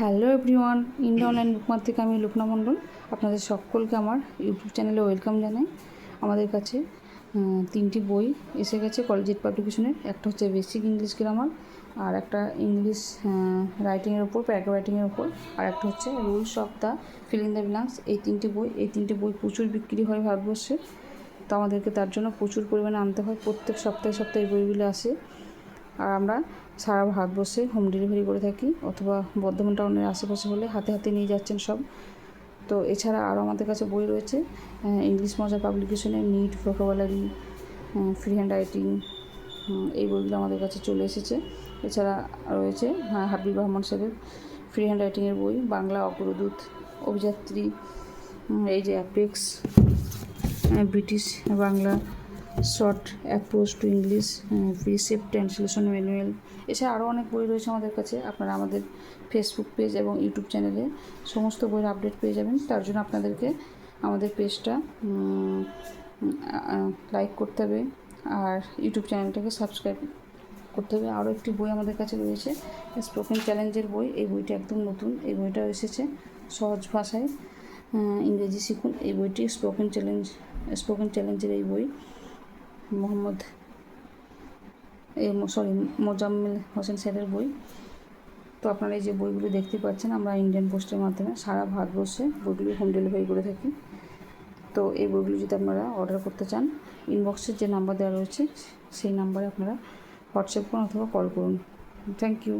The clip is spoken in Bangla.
হ্যালো এভরিওয়ান ইন্ডিয়া অনলাইন বুকমার থেকে আমি লুকনা মণ্ডল। আপনাদের সকলকে আমার ইউটিউব চ্যানেলে ওয়েলকাম জানাই। আমাদের কাছে তিনটি বই এসে গেছে কলেজিয়েট পাবলিকেশনের। একটা হচ্ছে বেসিক ইংলিশ গ্রামার আর একটা ইংলিশ রাইটিংয়ের ওপর প্যারাগ্রাফ রাইটিংয়ের ওপর আর একটা হচ্ছে rules of the fill the blanks. এই তিনটি বই, এই তিনটি বই প্রচুর বিক্রি হয় ভারতবর্ষে। তো আমাদেরকে তার জন্য প্রচুর পরিমাণে আনতে হয়। প্রত্যেক সপ্তাহে সপ্তাহে বইগুলো আসে। আর আমরা সারা ভারতবর্ষে হোম ডেলিভারি করে থাকি অথবা বর্ধমান টাউনের আশেপাশে হলে হাতে হাতে নিয়ে যাচ্ছেন সব। তো এছাড়া আরও আমাদের কাছে বই রয়েছে ইংলিশ মজা পাবলিকেশনের neat vocabulary free hand writing এই বইগুলো আমাদের কাছে চলে এসেছে। এছাড়া রয়েছে হাবিব রহমান সাহেবের ফ্রি হ্যান্ড রাইটিংয়ের বই, বাংলা অগ্রদূত, অভিযাত্রী এই যে Apex British Bangla short approach to English precis translation manual এছাড়া আরও অনেক বই রয়েছে আমাদের কাছে। আপনারা আমাদের ফেসবুক পেজ এবং ইউটিউব চ্যানেলে সমস্ত বইয়ের আপডেট পেয়ে যাবেন। তার জন্য আপনাদেরকে আমাদের পেজটা লাইক করতে হবে আর ইউটিউব চ্যানেলটাকে সাবস্ক্রাইব করতে হবে। আরও একটি বই আমাদের কাছে রয়েছে স্পোকেন চ্যালেঞ্জের বই। এই বইটা একদম নতুন, এই বইটা এসেছে সহজ ভাষায় ইংরেজি শিখুন। এই বইটি স্পোকেন চ্যালেঞ্জ স্পোকেন চ্যালেঞ্জের এই বই। মোহাম্মদ, এই সরি মোজাম্মেল হোসেন স্যারের বই। তো আপনারা এই যে বইগুলো দেখতে পাচ্ছেন, আমরা ইন্ডিয়ান পোস্টের মাধ্যমে সারা ভারতবর্ষে বইগুলো হোম ডেলিভারি করে থাকি। তো এই বইগুলো যদি আপনারা অর্ডার করতে চান ইনবক্সের যে নাম্বার দেওয়া রয়েছে, সেই নাম্বারে আপনারা হোয়াটসঅ্যাপ করুন অথবা কল করুন। Thank you.